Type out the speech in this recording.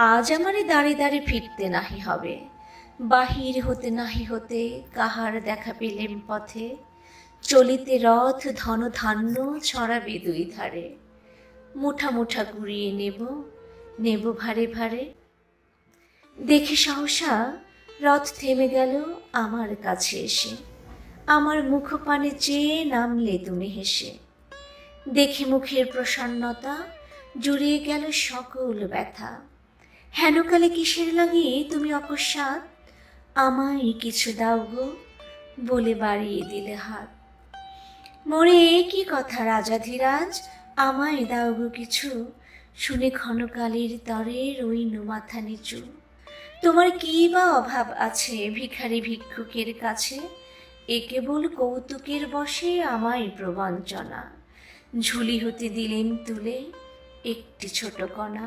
আজ আমারে দাঁড়ে দাঁড়ে ফিরতে নাহি হবে। বাহির হতে নাহি হতে কাহার দেখা পেলেম পথে। চলিতে রথ ধন ধান্য ছড়াবে দুই ধারে। মুঠা মুঠা কুড়িয়ে নেব নেব ভারে ভারে। দেখে সহসা রথ থেমে গেল আমার কাছে এসে। আমার মুখপানে চেয়ে নামলে তুমি হেসে। দেখে মুখের প্রসন্নতা, জুড়িয়ে গেল সকল ব্যথা। হেনকালে কিসের লাগে তুমি অকস্মাৎ আমায় কিছু দাও গো বলে বাড়িয়ে দিলে হাত। মরে কি কথা রাজাধিরাজ আমায় দাও গো কিছু। শুনে ক্ষণকালের তরে রইন মাথা নিচু। তোমার কি বা অভাব আছে ভিখারি ভিক্ষুকের কাছে? এ কেবল কৌতুকের বসে আমায় প্রবঞ্চনা। ঝুলি হতে দিলেন তুলে একটি ছোট কণা।